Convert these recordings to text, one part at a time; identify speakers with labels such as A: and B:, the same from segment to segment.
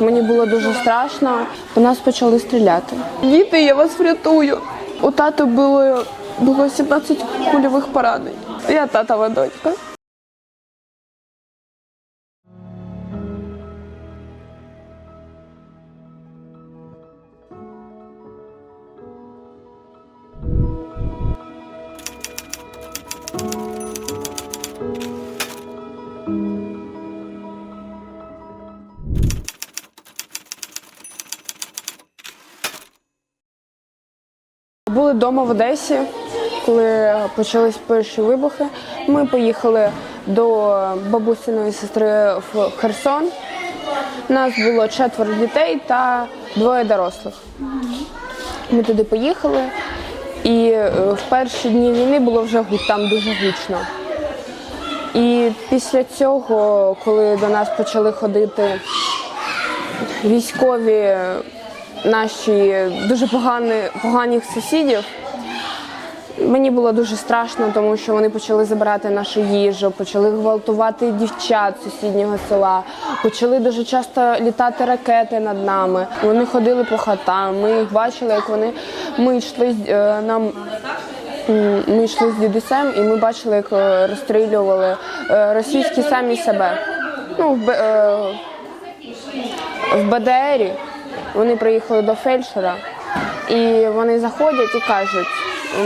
A: Мені було дуже страшно, по нас почали стріляти. Діти, я вас врятую. У тата було, було 17 кульових поранень. Я татова дочка. Були вдома в Одесі, коли почались перші вибухи. Ми поїхали до бабусиної сестри в Херсон. Нас було четверо дітей та двоє дорослих. Ми туди поїхали, і е, в перші дні війни було вже там дуже гучно. І після цього, коли до нас почали ходити військові наші дуже погані, поганих сусідів. Мені було дуже страшно, тому що вони почали забирати нашу їжу, почали гвалтувати дівчат сусіднього села, почали дуже часто літати ракети над нами. Вони ходили по хатам. Ми їх бачили, як вони ми йшли е, нам. Ми йшли з дідусем, і ми бачили, як е, розстрілювали е, російські самі себе. Ну, в БДРі вони приїхали до фельдшера, і вони заходять і кажуть,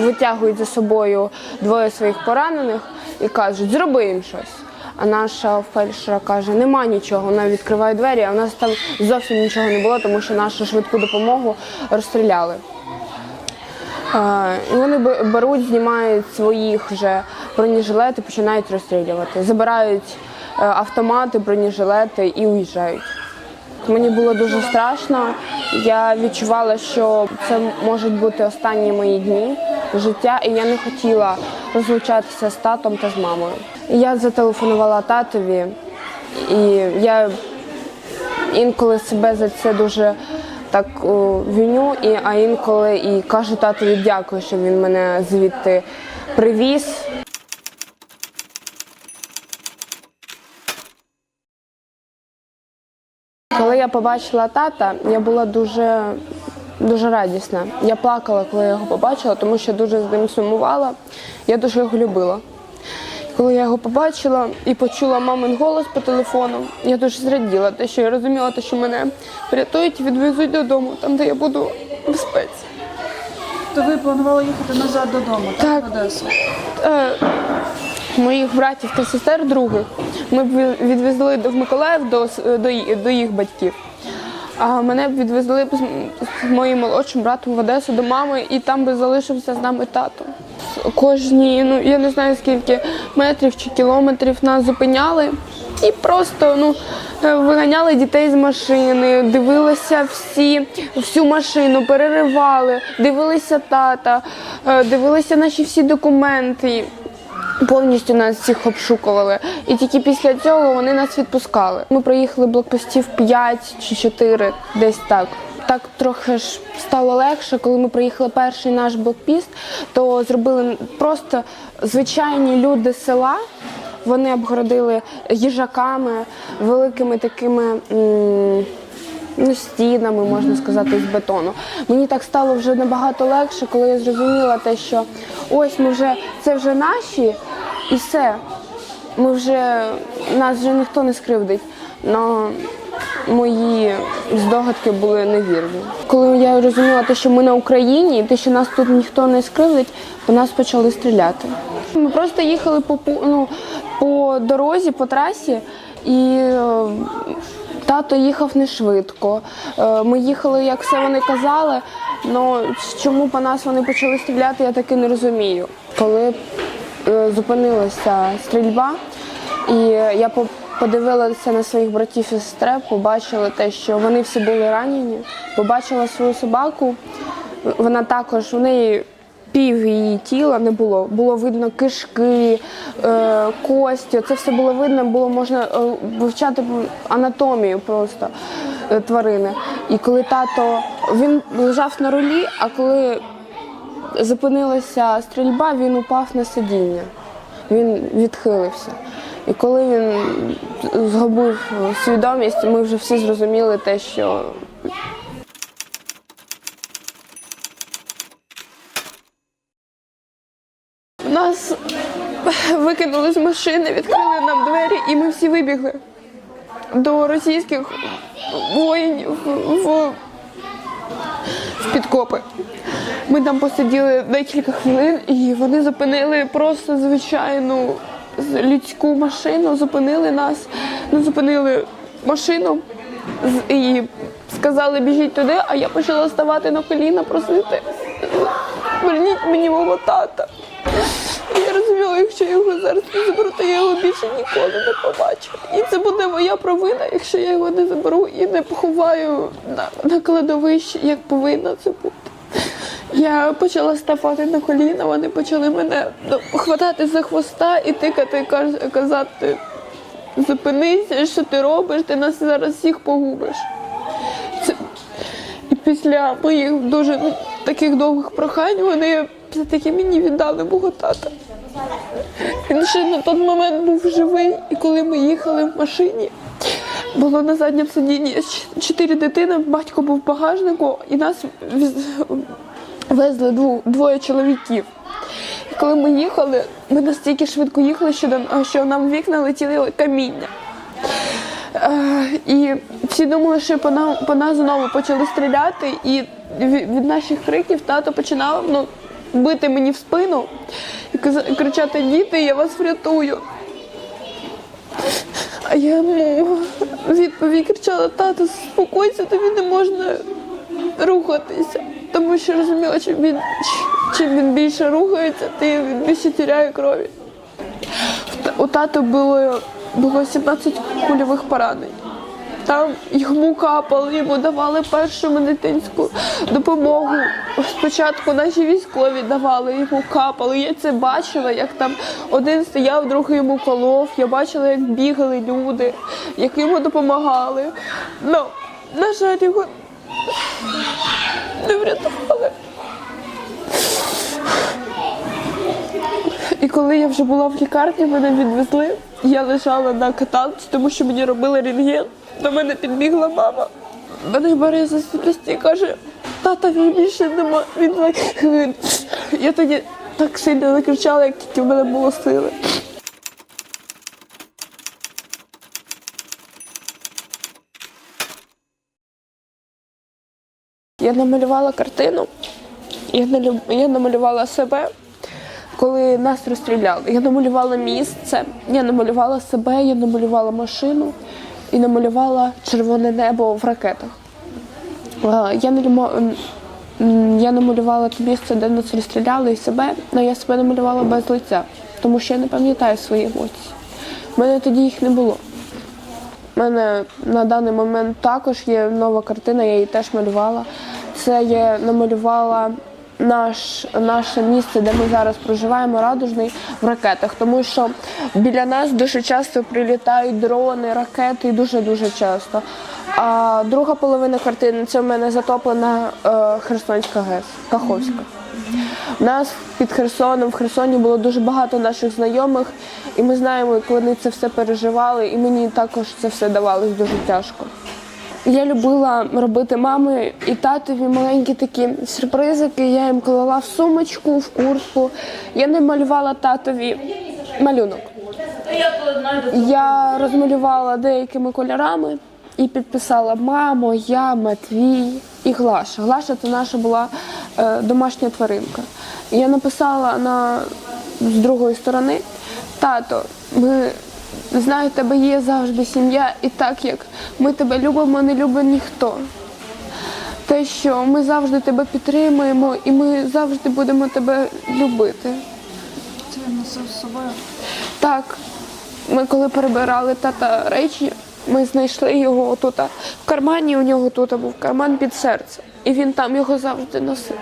A: витягують за собою двоє своїх поранених і кажуть, зроби їм щось. А наша фельдшера каже, нема нічого. Вона відкриває двері, а в нас там зовсім нічого не було, тому що нашу швидку допомогу розстріляли. І вони беруть, знімають своїх вже бронежилети, починають розстрілювати. Забирають е, автомати, бронежилети і уїжджають. Мені було дуже страшно. Я відчувала, що це можуть бути останні мої дні життя, і я не хотіла розлучатися з татом та з мамою. Я зателефонувала татові, і я інколи себе за це дуже так виню, і, а інколи і кажу татові дякую, що він мене звідти привіз. Коли я побачила тата, я була дуже, дуже радісна. Я плакала, коли я його побачила, тому що дуже з ним сумувала. Я дуже його любила. Коли я його побачила і почула мамин голос по телефону, я дуже зраділа, те, що я розуміла, те, що мене врятують і відвезуть додому, там, де я буду в безпеці.
B: То ви планували їхати назад додому, так?
A: Так.
B: В Одесу?
A: Е, моїх братів та сестер других ми б відвезли в Миколаїв до, до, до їх батьків. А мене б відвезли б з, з моїм молодшим братом в Одесу до мами, і там би залишився з нами тато. Кожні, ну я не знаю скільки метрів чи кілометрів нас зупиняли і просто ну, е, виганяли дітей з машини, дивилися всі, всю машину, переривали, дивилися тата, е, дивилися наші всі документи. Повністю нас всіх обшукували. І тільки після цього вони нас відпускали. Ми проїхали блокпостів 5 чи 4, десь так. Так трохи ж стало легше, коли ми проїхали перший наш блокпіст, то зробили просто звичайні люди села. Вони обгородили їжаками, великими такими. ну, стінами, можна сказати, з бетону. Мені так стало вже набагато легше, коли я зрозуміла те, що ось ми вже це вже наші, і все. Ми вже нас вже ніхто не скривдить. Но мої здогадки були невірні. Коли я розуміла те, що ми на Україні, і те, що нас тут ніхто не скривдить, по нас почали стріляти. Ми просто їхали по ну, по дорозі, по трасі, і е, Тато їхав не швидко. Е, Ми їхали, як все вони казали. але чому по нас вони почали стріляти, я таки не розумію. Коли зупинилася стрільба, і я подивилася на своїх братів і сестер, побачила те, що вони всі були ранені. Побачила свою собаку. Вона також у неї пів її тіла не було. Було видно кишки, е, кості. Це все було видно, було можна е, вивчати анатомію просто е, тварини. І коли тато він лежав на рулі, а коли зупинилася стрільба, він упав на сидіння. Він відхилився. І коли він згубив свідомість, ми вже всі зрозуміли те, що нас викинули з машини, відкрили нам двері, і ми всі вибігли до російських воїнів в, в підкопи. Ми там посиділи декілька хвилин, і вони зупинили просто звичайну людську машину, зупинили нас, ну, зупинили машину і сказали, біжіть туди, а я почала ставати на коліна, просити. Верніть мені мого тата. Я розуміла, якщо я його зараз не заберу, то я його більше ніколи не побачу. І це буде моя провина, якщо я його не заберу і не поховаю на, на кладовищі, як повинно це бути. Я почала ставати на коліна, вони почали мене ну, хватати за хвоста і тикати, каз- казати, зупинися, що ти робиш, ти нас зараз всіх погубиш. Це... І після моїх дуже ну, таких довгих прохань вони все-таки мені віддали мого тата. Він ще на той момент був живий, і коли ми їхали в машині, було на задньому сидінні чотири дитини, батько був в багажнику, і нас везли дву- двоє чоловіків. І коли ми їхали, ми настільки швидко їхали, що, що нам вікна летіли каміння. Е, І всі думали, що по нам по нас знову почали стріляти, і від, наших криків тато починав ну, бити мені в спину і кричати Діти, я вас врятую. А я йому відповідь кричала, тато, спокойся, тобі не можна рухатися. Тому що розуміла, чим він, чим він більше рухається, тим він більше тіряє крові. У тата було, було 17 кульових поранень. Там йому капали, йому давали першу медицинську допомогу. Спочатку наші військові давали йому капали. Я це бачила, як там один стояв, другий йому колов. Я бачила, як бігали люди, як йому допомагали. Ну, на жаль, його не врятували. І коли я вже була в лікарні, мене відвезли. Я лежала на каталці, тому що мені робили рентген. До мене підбігла мама. Мене бере за і каже, тата він більше нема. Він так. Я тоді так сильно закричала, як тільки в мене було сили. Я намалювала картину. Я, налю- я намалювала себе, коли нас розстріляли. Я намалювала місце, я намалювала себе, я намалювала машину і намалювала червоне небо в ракетах. Я, я намалювала те місце, де нас розстріляли і себе, але я себе намалювала без лиця, тому що я не пам'ятаю свої емоції. У мене тоді їх не було. У мене на даний момент також є нова картина, я її теж малювала. Це я намалювала наш, наше місце, де ми зараз проживаємо, радужний в ракетах, тому що біля нас дуже часто прилітають дрони, ракети і дуже-дуже часто. А друга половина картини це в мене затоплена е, Херсонська ГЕС, Каховська. У нас під Херсоном, в Херсоні було дуже багато наших знайомих, і ми знаємо, як вони це все переживали, і мені також це все давалось дуже тяжко. Я любила робити мами і татові маленькі такі сюрпризики. Я їм клала в сумочку, в куртку. Я не малювала татові малюнок. Я розмалювала деякими кольорами і підписала Мамо, я, Матвій і Глаша. Глаша це наша була е, домашня тваринка. Я написала на, з другої сторони: тато, ми знаю, тебе є завжди сім'я, і так як ми тебе любимо, не любить ніхто. Те, що ми завжди тебе підтримуємо і ми завжди будемо тебе любити.
B: Це з собою.
A: Так, ми коли перебирали тата речі, ми знайшли його тут в кармані. У нього тут був карман під серце, і він там його завжди носив.